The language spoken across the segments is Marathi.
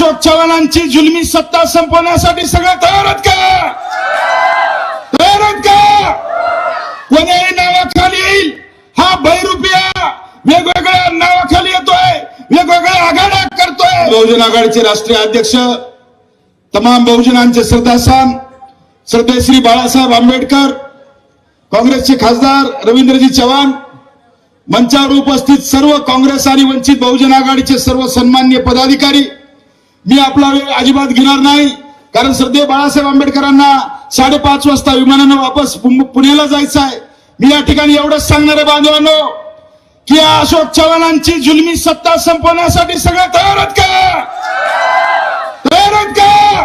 अशोक चव्हाणांची जुलमी सत्ता संपवण्यासाठी सगळं तयार आहेत का? तयार आहेत का? कोण्याही नावाखाली येईल. हा बैरुपिया वेगवेगळ्या नावाखाली येतोय वेगवेगळ्या आघाड्या करतोय. बहुजन आघाडीचे राष्ट्रीय अध्यक्ष तमाम बहुजनांचे श्रद्धास्थान श्रद्धे श्री बाळासाहेब आंबेडकर काँग्रेसचे खासदार रवींद्रजी चव्हाण मंचावर उपस्थित सर्व काँग्रेस आणि वंचित बहुजन आघाडीचे सर्व सन्मान्य पदाधिकारी मी आपला वेळ अजिबात घेणार नाही. कारण श्रद्धे बाळासाहेब आंबेडकरांना साडेपाच वाजता विमानानं वापस पुण्याला जायचं आहे. मी या ठिकाणी एवढंच सांगणार बांधवांनो की या अशोक चव्हाणांची जुलमी सत्ता संपवण्यासाठी सगळं तयार आहेत का? तयार आहेत का?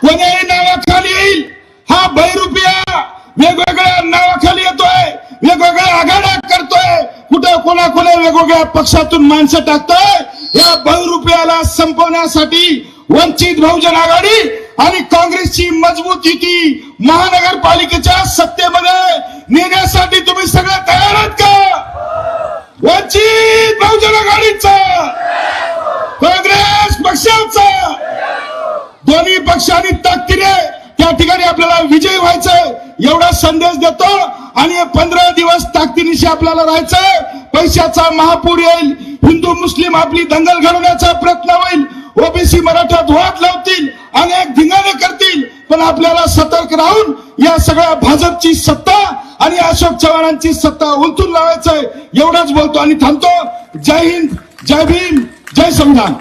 कोण्याही नावाखाली येईल. हा बैरुपिया वेगवेगळ्या नावाखाली येतोय वेगवेगळ्या आघाड्या करतोय. कुठं कोणा कोणा वेगवेगळ्या पक्षातून माणसं टाकतोय या बहुरुपयाला संपवण्यासाठी वंचित बहुजन आघाडी आणि काँग्रेसची मजबूत युती महानगरपालिकेच्या सत्तेमध्ये नेण्यासाठी तुम्ही सगळे तयार आहात का? वंचित बहुजन आघाडीचा काँग्रेस पक्षाचा दोन्ही पक्षांनी ताकदीने त्या ठिकाणी आपल्याला विजय व्हायचं एवढा संदेश देतो. आणि पंधरा दिवस ताकदीनिशी आपल्याला राहायचं पैशाचा महापूर येईल. हिंदू मुस्लिम आपली दंगल घडवण्याचा प्रयत्न होईल. ओबीसी मराठा वाट लावतील अनेक धिंगाणे करतील पण आपल्याला सतर्क राहून या सगळ्या भाजपची सत्ता आणि अशोक चव्हाणांची सत्ता उलटून लावायचंय. एवढंच बोलतो आणि थांबतो. जय हिंद जय भीम जय संविधान.